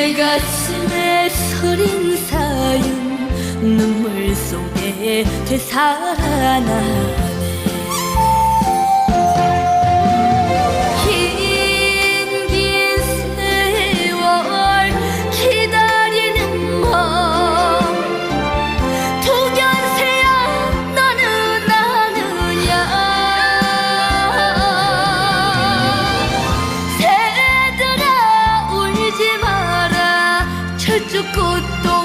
내 가슴에 서린 사연 눈물 속에 되살아나. sucutu